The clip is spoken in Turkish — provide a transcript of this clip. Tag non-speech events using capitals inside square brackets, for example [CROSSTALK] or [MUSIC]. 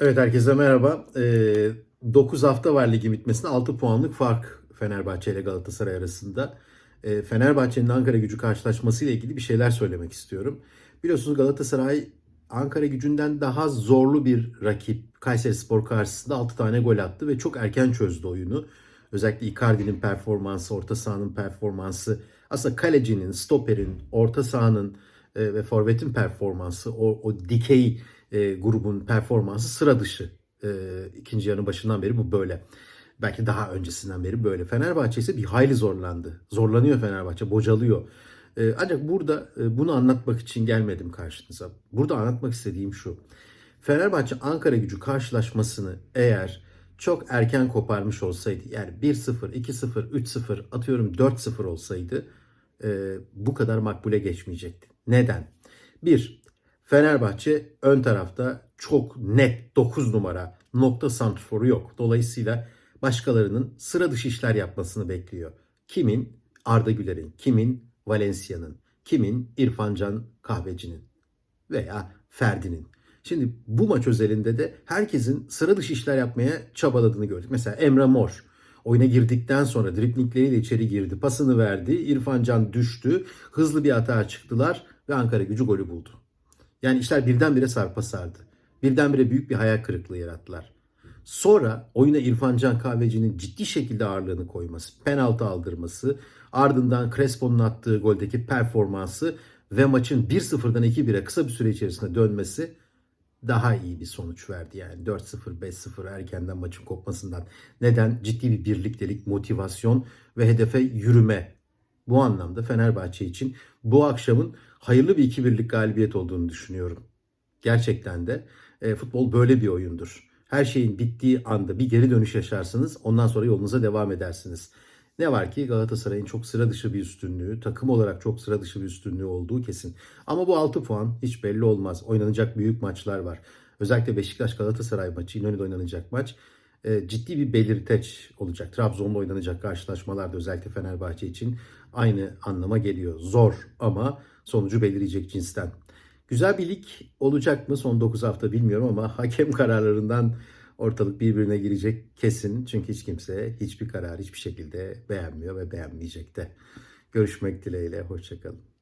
Evet herkese merhaba. Ee, 9 hafta var ligi bitmesine 6 puanlık fark Fenerbahçe ile Galatasaray arasında. Ee, Fenerbahçe'nin Ankara gücü karşılaşması ile ilgili bir şeyler söylemek istiyorum. Biliyorsunuz Galatasaray Ankara gücünden daha zorlu bir rakip Kayseri Spor karşısında 6 tane gol attı ve çok erken çözdü oyunu. Özellikle Icardi'nin performansı, orta sahanın performansı, aslında kalecinin, stoperin, orta sahanın e, ve forvetin performansı, o, o dikey e, grubun performansı sıra dışı. E, ikinci yarının başından beri bu böyle. Belki daha öncesinden beri böyle. Fenerbahçe ise bir hayli zorlandı. Zorlanıyor Fenerbahçe, bocalıyor. E, ancak burada e, bunu anlatmak için gelmedim karşınıza. Burada anlatmak istediğim şu. Fenerbahçe Ankara gücü karşılaşmasını eğer çok erken koparmış olsaydı yani 1-0, 2-0, 3-0 atıyorum 4-0 olsaydı e, bu kadar makbule geçmeyecekti. Neden? Bir, Fenerbahçe ön tarafta çok net 9 numara nokta santrforu yok. Dolayısıyla başkalarının sıra dışı işler yapmasını bekliyor. Kimin? Arda Güler'in, kimin? Valencia'nın, kimin? İrfan Can Kahveci'nin veya Ferdi'nin. Şimdi bu maç özelinde de herkesin sıra dışı işler yapmaya çabaladığını gördük. Mesela Emre Mor oyuna girdikten sonra driplingleriyle içeri girdi. Pasını verdi. İrfan Can düştü. Hızlı bir hata çıktılar ve Ankara gücü golü buldu. Yani işler birdenbire sarpa sardı. Birdenbire büyük bir hayal kırıklığı yarattılar. Sonra oyuna İrfan Can Kahveci'nin ciddi şekilde ağırlığını koyması, penaltı aldırması, ardından Crespo'nun attığı goldeki performansı ve maçın 1-0'dan 2-1'e kısa bir süre içerisinde dönmesi daha iyi bir sonuç verdi yani 4-0 5-0 erkenden maçın kopmasından. Neden? Ciddi bir birliktelik, motivasyon ve hedefe yürüme. Bu anlamda Fenerbahçe için bu akşamın hayırlı bir 2-1'lik galibiyet olduğunu düşünüyorum. Gerçekten de e, futbol böyle bir oyundur. Her şeyin bittiği anda bir geri dönüş yaşarsınız. Ondan sonra yolunuza devam edersiniz. Ne var ki Galatasaray'ın çok sıra dışı bir üstünlüğü, takım olarak çok sıra dışı bir üstünlüğü olduğu kesin. Ama bu 6 puan hiç belli olmaz. Oynanacak büyük maçlar var. Özellikle Beşiktaş Galatasaray maçı, İnönü'de oynanacak maç ciddi bir belirteç olacak. Trabzon'da oynanacak karşılaşmalarda özellikle Fenerbahçe için aynı anlama geliyor. Zor ama sonucu belirleyecek cinsten. Güzel bir lig olacak mı son 9 hafta bilmiyorum ama [LAUGHS] hakem kararlarından ortalık birbirine girecek kesin. Çünkü hiç kimse hiçbir karar hiçbir şekilde beğenmiyor ve beğenmeyecek de. Görüşmek dileğiyle. Hoşçakalın.